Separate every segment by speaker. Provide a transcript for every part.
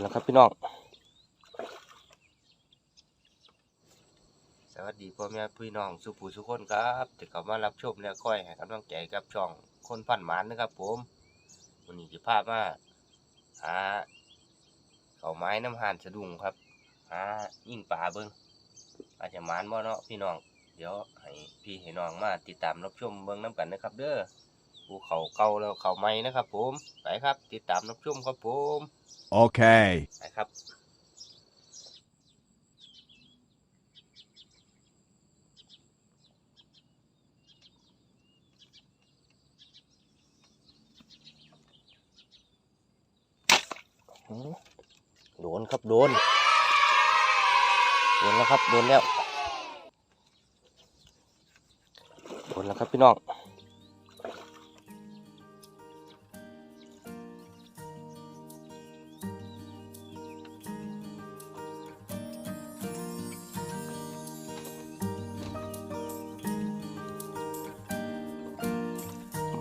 Speaker 1: แล้วครับพี่น้อง สวัสดีพ่อแม่พี่น้องสุภูสุคนครับที่เข้ามารับชมและค่อยให้กำลังใจกับช่องคนพันหมานนะครับ ผมวันนี้จะพามาหาเขาไม้น้ำหานสะดุ้งครับหายิ่งป่าเบิ้งอาจจะหมานบ่เนาะพี่น้อง เดี๋ยวให้พี่ให้น้องมาติดตามรับชมเบิ้งน้ำกันนะครับ เด้อ ภูเขาเก่าแล้วเขาไม้นะครับ ผมไปครับ ติดตามรับชมครับผม
Speaker 2: Okay.
Speaker 1: ไปครับหือโดนครับโดน โดนแล้วครับ โดนแล้ว โดนแล้วครับพี่น้อง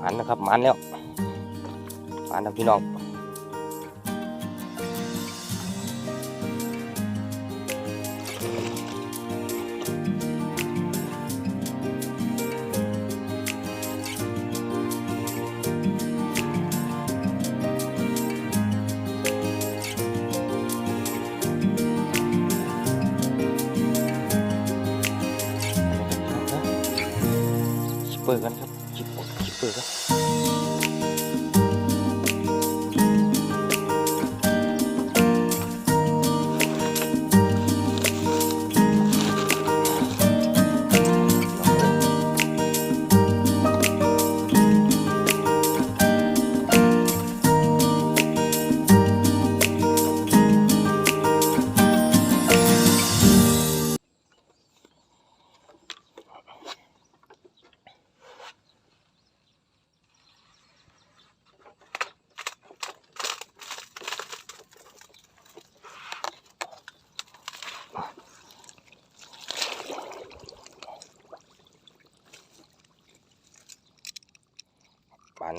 Speaker 1: มันนะครับมันแล้วมันนะพี่น้องเปอร์กันครับ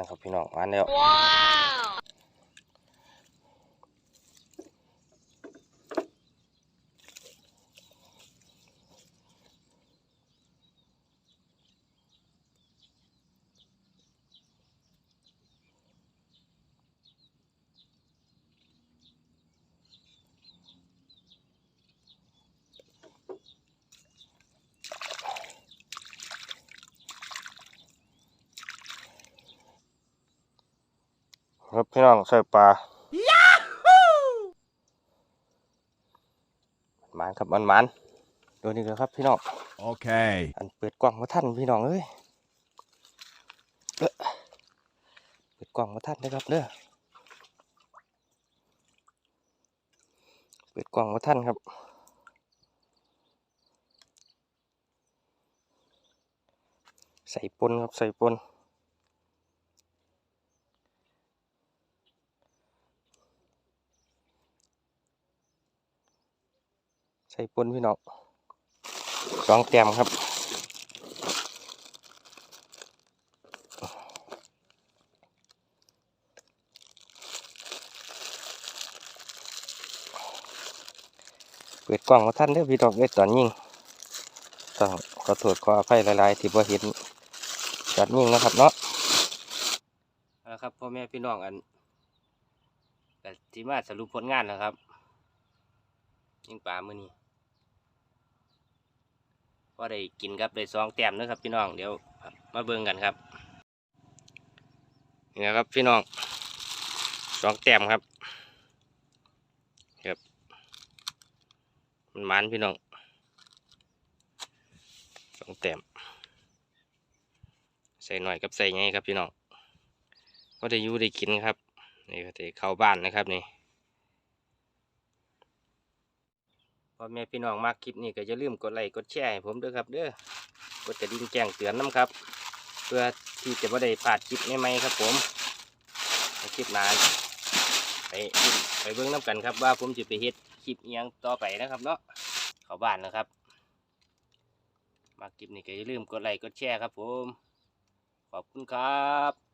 Speaker 1: นนะครับพี่น้องมาแล้ว ครับพี่น้องใส่ปลาหมันครับมันหมันดูนี่เลยครับพี่น้อง
Speaker 2: Okay.
Speaker 1: อันเปิดกล่องมาท่านพี่น้องเอ้ยเอ้อเปิดกล่องมาท่านนะครับเด้อ เปิดกล่องมาท่านครับใส่ปนครับใส่ปน ใส่ปนพี่น้องสองแต้มครับเปิดกล่องมาท่านเด้อพี่น้องเอ้ตอนยิงต้องขอโทษขออภัยหลายๆที่บ่เห็นตอนยิงนะครับเนาะเอาละครับพ่อแม่พี่น้องอันแต่ที่มาสรุปผลงานนะครับ ยิงปลามือนี้ อได้กินครับได้สองแต้มนะครับพี่น้องเดี๋ยวมาเบิ่งกันครับนี่นะครับพี่น้องสองแต้มครับมันมันพี่น้องสองแต้มใส่หน่อยกับใส่ไงครับพี่น้องก็ได้ยูได้กินครับนี่ก็ได้เข้าบ้านนะครับนี่ พ่อแม่พี่น้องมากคลิปนี้ก็อย่าลืมกดไลค์กดแชร์ให้ผมด้วยครับเด้อกดกระดิ่งแจ้งเตือนน้ำครับ เพื่อที่จะไม่ได้พลาดคลิปใหม่ๆครับ ผมคลิปหน้าไปไปเบิ่งน้ำกันครับ ว่าผมจะไปเฮ็ดคลิปยังต่อไปนะครับเนาะเข้าบ้านนะครับ มาคลิปนี้ก็อย่าลืมกดไลค์กดแชร์ครับ ผม ขอบคุณครับ